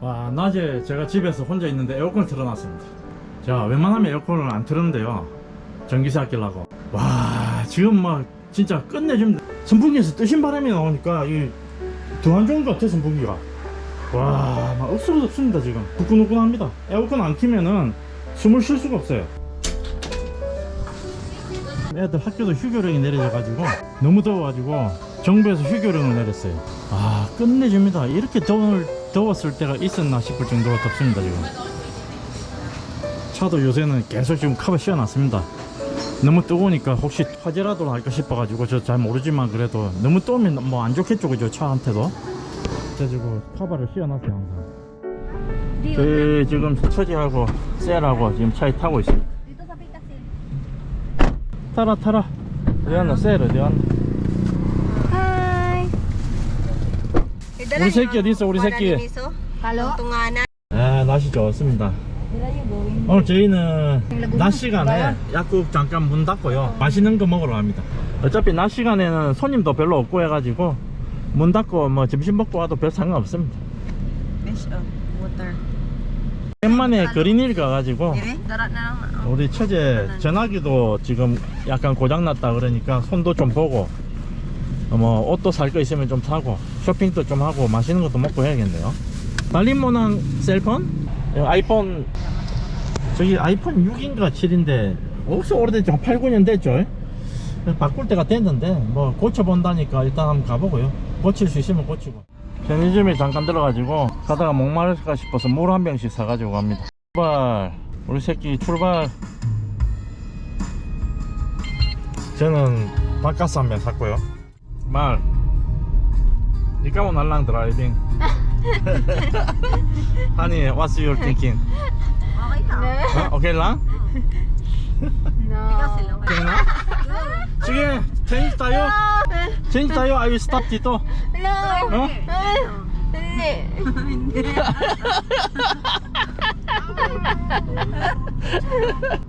와 낮에 제가 집에서 혼자 있는데 에어컨을 틀어놨습니다. 자 웬만하면 에어컨을 안 틀었는데요. 전기세 아끼려고. 와 지금 막 진짜 끝내줍니다 선풍기에서 뜨신 바람이 나오니까 좋은 것 같아 선풍기가. 와막 억수로 덥습니다 지금. 후끈후끈합니다. 에어컨 안 키면은 숨을 쉴 수가 없어요. 애들 학교도 휴교령이 내려져가지고 너무 더워가지고 정부에서 휴교령을 내렸어요. 아 끝내줍니다. 이렇게 더울, 더웠을 때가 있었나 싶을 정도로 덥습니다 지금. 차도 요새는 계속 지금 카바 씌워놨습니다. 너무 뜨거우니까 혹시 화재라도 할까 싶어가지고 저 잘 모르지만 그래도 너무 뜨우면 뭐 안 좋겠죠 그죠? 차한테도. 그래가지고 카바를 씌워놨어요 항상. 저희 지금 처지하고 셀하고 지금 차에 타고 있습니다. 타라 타라. 어디 갔나? 셀 어디 갔나 우리 새끼 어디 있어 우리 새끼 Kalo? Tunganan. 아 날씨 좋습니다? 오늘 저희는 낮 시간에 약국 잠깐 문 닫고요 맛있는 거 먹으러 갑니다 어차피 낮 시간에는 손님도 별로 없고 해가지고 문 닫고 뭐 점심 먹고 와도 별 상관없습니다 of water. 오랜만에 그린힐 가가지고 Darat na lang. 우리 처제 전화기도 지금 약간 고장났다 그러니까 손도 좀 보고 어, 뭐 옷도 살 거 있으면 좀 사고 쇼핑도 좀 하고 맛있는 것도 먹고 해야겠네요. 달린모낭 셀폰? 이거 아이폰. 저기 아이폰 6인가 7인데 혹시 오래됐죠? 한 8, 9년 됐죠? 바꿀 때가 됐는데 뭐 고쳐본다니까 일단 한번 가보고요. 고칠 수 있으면 고치고. 편의점에 잠깐 들어가지고 가다가 목마를까 싶어서 물 한 병씩 사가지고 갑니다. 출발. 우리 새끼 출발. 저는 바카스 한 병 샀고요 말 이까고 날랑 드라이빙 하니 what's your thinking? Okay lang. 어? 오케이 랑? No. Picasin lang. 오케이 랑? sige change tayo change tayo I will stop dito No. 어? Hindi.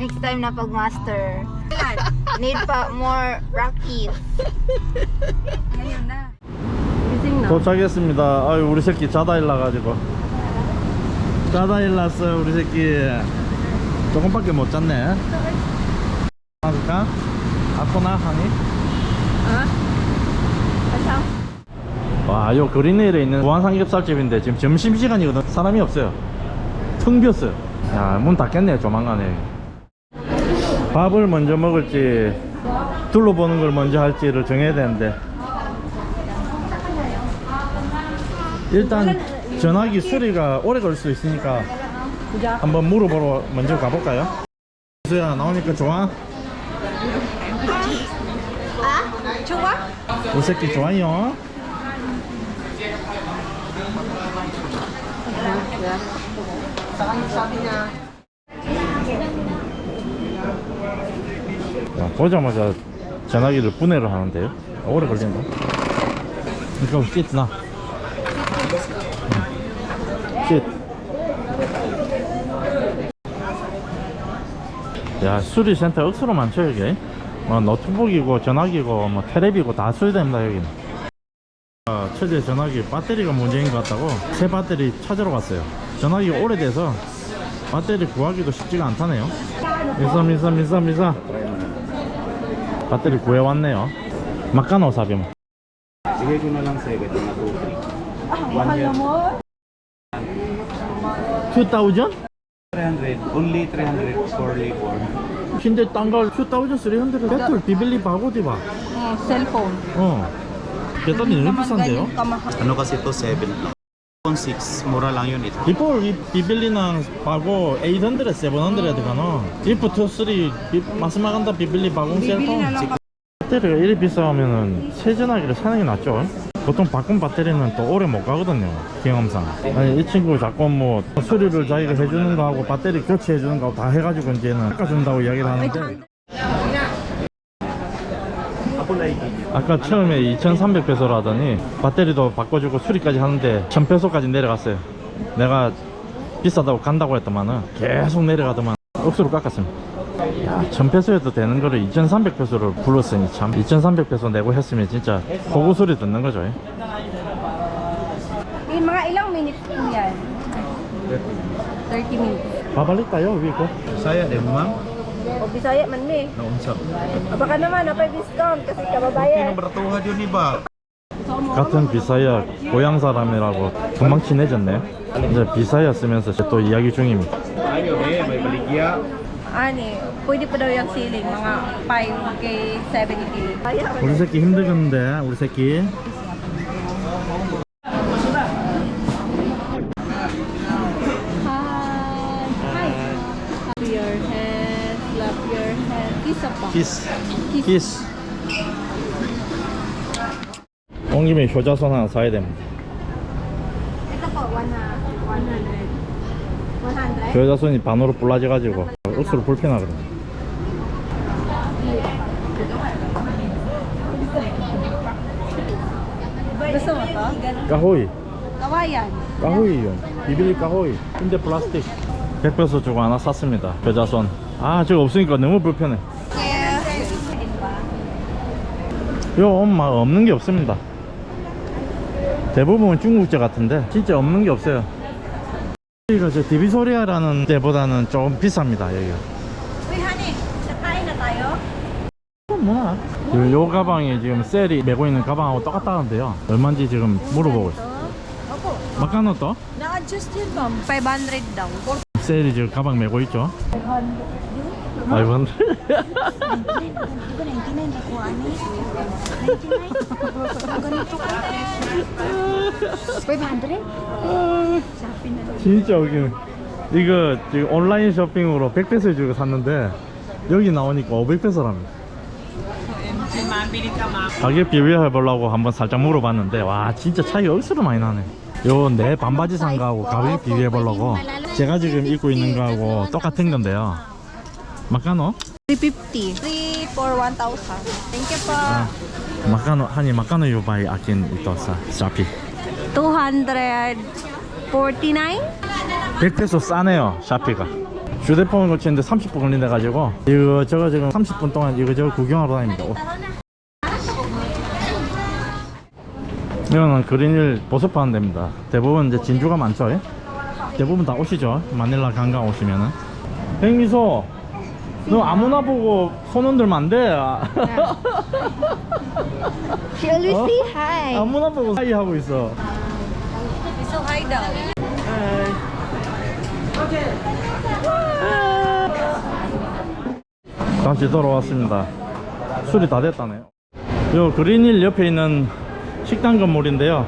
Next time na pag-master. Need pa more practice. Ngayon na. Gising 도착했습니다 아유 우리 새끼 자다 일나가지고 자다 일났어요 우리 새끼 조금밖에 못 잤네 할까? 아코나 하니? 와, 요 그린힐에 있는 무한 삼겹살집인데 지금 점심시간이거든. 사람이 없어요. 텅 비었어요. 야, 문 닫겠네, 조만간에. 밥을 먼저 먹을지, 둘러보는 걸 먼저 할지를 정해야 되는데. 일단, 전화기 수리가 오래 걸 수 있으니까 한번 물어보러 먼저 가볼까요? 수야, 나오니까 좋아? Ah? Chua? 우리 새끼 좋아요. 야, 보자마자 전화기를 분해를 하는데요. 오래 걸린다. 이거 씻 나. 씻. 야 수리센터 억수로 많죠 여기. 뭐 노트북이고 전화기고 뭐 테레비고 다 수리됩니다 여기는. 아, 최대 전화기 배터리가 문제인 것 같다고 새 배터리 찾으러 갔어요. 전화기가 오래돼서 배터리 구하기도 쉽지가 않다네요. 미사 미사 미사 미사. 배터리 구해왔네요. 막가노 사비모. Bigay ko na lang sa'yo ito na 2 One year. 2000? 300. Only 300 for labor. 근데 딴걸 2300 배터리 비빌리 바고디바. Oh, cellphone. 어. 배터리 너무 비싼데요? Ano kasi ito 7 lang. iPhone 6, mura lang yun ito. Before i bibilinan bago 800, 700 가나. If 2, 3, 비, 마스마간다 비빌리 바공 셀폰. 배터리가 이리 비싸면은 새 전화기를 사는 게 낫죠. 보통 바꾼 배터리는 또 오래 못 가거든요. 경험상. 아니 이 친구 자꾸 뭐 수리를 자기가 해주는 거 하고 배터리 교체해주는 거다 해가지고 이제는 깎아준다고 이야기를 하는데. 아까 처음에 2,300페소로 하더니 배터리도 바꿔주고 수리까지 하는데 1,000페소까지 내려갔어요. 내가 비싸다고 간다고 했더만은 계속 내려가더만 억수로 깎았습니다. 야, 1,000페소에도 되는 거를 2,300페소를 불렀으니 참 2,300페소 내고 했으면 진짜 호구 소리 듣는 거죠. Eh, mga ilang minutes po yan? 30 minutes. Babalik tayo, Wiko. Saya deh, Mang. Bisaya man mi. Naunsap. Baka naman, napay discount kasi kababayan. bertuhan yun, Iba. 같은 비사야 고향 사람이라고 금방 친해졌네요. 이제 비사야 쓰면서 또 이야기 중입니다. Ayo deh, balik balik ya. Ani, pwede pa daw yung ceiling, mga 5K, 7K. 우리 새끼 힘들겠는데 우리 새끼. 키스. 키스. 온 김에 효자손 하나 사야 됩니다. Ito po, 100. 100. 100? 효자손이 반으로 불라져가지고 억수로 불편하거든. Gusto mo to? 까호이. Kawayan. 까호이 요. 비빌리 까호이. 근데 플라스틱. 100페소 주고 하나 샀습니다. 효자손. 아 저거 없으니까 너무 불편해. 요 엄마 없는 게 없습니다. 대부분 중국제 같은데 진짜 없는 게 없어요. 이거 저 디비소리아라는 데보다는 조금 비쌉니다 여기가. 뭐야? 요, 요 가방이 지금 셀이 메고 있는 가방하고 똑같다는데요. 얼마인지 지금 물어보고 있어. Opo. 막가노 또? Na-adjust yun, ma'am. 500 daw. 셀이 지금 가방 메고 있죠. 500. Ito, 99 na kuha ni. 99? Ganito ka. 500? 진짜 웃기네. 이거 지금 온라인 쇼핑으로 100페소 주고 샀는데 여기 나오니까 500페소랍니다. 가격 비교해 보려고 한번 살짝 물어봤는데 와 진짜 차이가 억수로 많이 나네. 요 내 반바지 산 거하고 가격 비교해 보려고 제가 지금 입고 있는 거하고 똑같은 건데요. 마카노? 350. 3 for 1,000. Thank you po. 아, 마카노 하니 마카노 요바이 아낀 이토사 샤피. 249? 100페소 싸네요 샤피가 휴대폰을 고치는데 30분 걸린다 가지고 이거 저거 지금 30분 동안 이거 저거 구경하러 다닙니다 옷. 이거는 그린힐 보습하는 데입니다 대부분 이제 진주가 많죠 예? 대부분 다 오시죠 마닐라 관광 오시면은 백미소 너 아무나 보고 손 흔들면 안 돼 She always 어? say hi. 아무나 보고 사이 하고 있어 So hi daw. 다시 돌아왔습니다. 술이 다 됐다네요. 요 그린힐 옆에 있는 식당 건물인데요.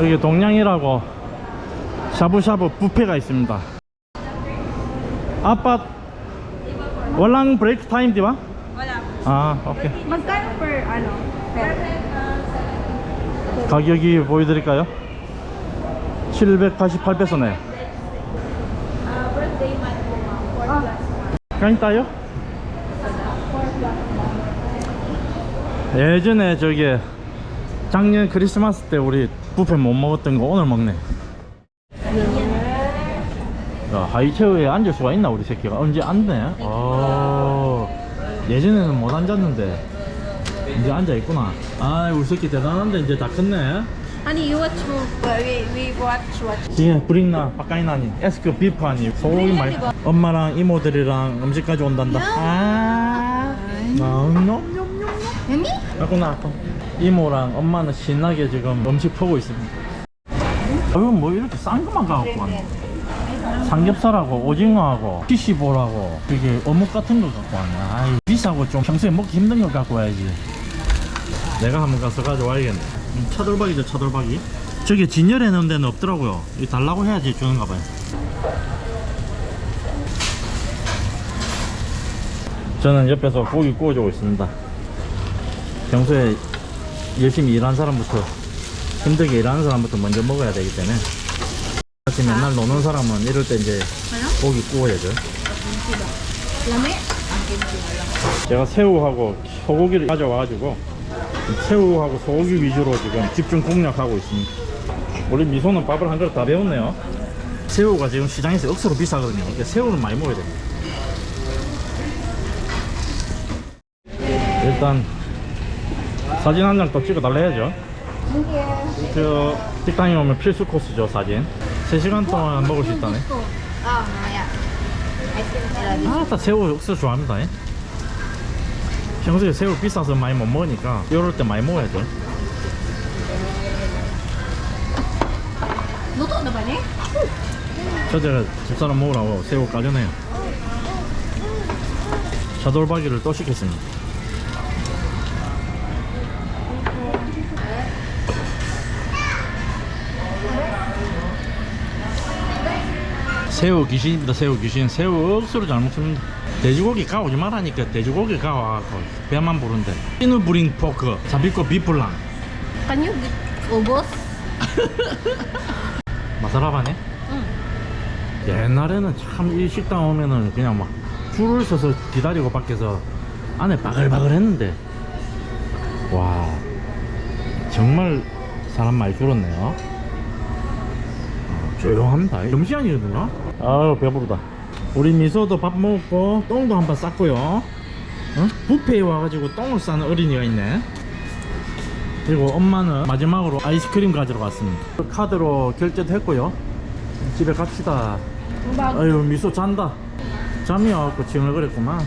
여기 동양이라고 샤브샤브 뷔페가 있습니다. 아빠 월랑 브레이크 타임 디바? Wala. 아 오케이. Magkano per ano? Per? 가격이 보여드릴까요? 788페소네요. 간 따요? 예전에 저기 작년 크리스마스 때 우리 뷔페 못 먹었던 거 오늘 먹네. 야, 하이체어에 앉을 수가 있나 우리 새끼가 언제 앉네? 아, 예전에는 못 앉았는데 이제 앉아 있구나. 아, 우리 새끼 대단한데 이제 다 컸네. You watch mo. We, we watch, watch. 지금 브릭나 바까이나니 에스크 비프하니 소고기 많이 엄마랑 이모들이랑 음식 가져온단다 아 냠냠냠냠 Mami? 갖고 나 이모랑 엄마는 신나게 지금 음식 퍼고 있습니다 이건 뭐 이렇게 싼 것만 갖고 왔네 삼겹살하고 오징어하고 피시볼하고 그게 어묵 같은 거 갖고 왔네 아이 비싸고 좀 평소에 먹기 힘든 거 갖고 와야지. 내가 한번 가서 가져와야겠네. 음, 차돌박이죠 차돌박이? 저게 진열해 놓은 데는 없더라고요. 이 달라고 해야지 주는가 봐요. 저는 옆에서 고기 구워주고 있습니다. 평소에 열심히 일하는 사람부터 힘들게 일하는 사람부터 먼저 먹어야 되기 때문에 같이 맨날 노는 사람은 이럴 때 이제 고기 구워야죠? 제가 새우하고 소고기를 가져와가지고 새우하고 소고기 위주로 지금 집중 공략하고 있습니다. 우리 미소는 밥을 한 그릇 다 배웠네요. 새우가 지금 시장에서 억수로 비싸거든요. 그러니까 새우는 많이 먹어야 됩니다. 일단 사진 한 장 더 찍어 달라 해야죠. 저 식당에 오면 필수 코스죠 사진. 3시간 동안 먹을 수 있다네. I think uh, 아따 새우 육수 좋아합니다 예. 평소에 새우 비싸서 많이 못 먹으니까 이럴 때 많이 먹어야 돼 na ba ni? 저제가 집사람 먹으라고 새우 까려내요 차돌박이를 또 시켰습니다 새우 귀신입니다 새우 귀신. 새우 억수로 잘 먹습니다. 돼지고기 가오지 말라니까 돼지고기 가와갖고 배만 부른데 피누 브링 포크 자비코 비플랑. Can you get ubos? 마사라바네? 옛날에는 참 이 식당 오면은 그냥 막 줄을 서서 기다리고 밖에서 안에 바글바글 했는데. 와 정말 사람 많이 줄었네요. 어, 조용합니다. 점심시간이거든요 아유 배부르다. 우리 미소도 밥 먹고 똥도 한 번 쌌고요. 어? 뷔페에 와가지고 똥을 싸는 어린이가 있네. 그리고 엄마는 마지막으로 아이스크림 가지러 갔습니다. 카드로 결제도 했고요. 집에 갑시다. 아유 미소 잔다. 잠이 와갖고 징얼거렸구만.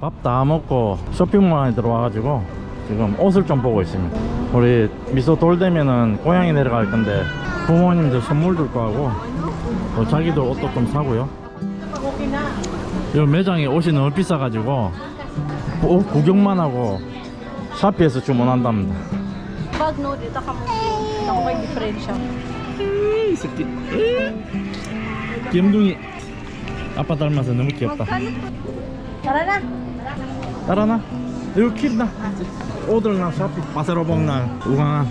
밥 다 먹고 쇼핑몰 안에 들어와가지고 지금 옷을 좀 보고 있습니다. 우리 미소 돌 되면은 고향에 내려갈 건데 부모님들 선물 줄 거하고 또 자기도 옷도 좀 사고요 이 매장에 옷이 너무 비싸가지고 옷 구경만 하고 샤피에서 주문한답니다 Bag no, dito ka mo. Ako may diferensya. 이 새끼 귀염둥이 아빠 닮아서 너무 귀엽다 Tara na. 따라나 이거 킵나 오들 나 샤피 마세로봉 나 우강한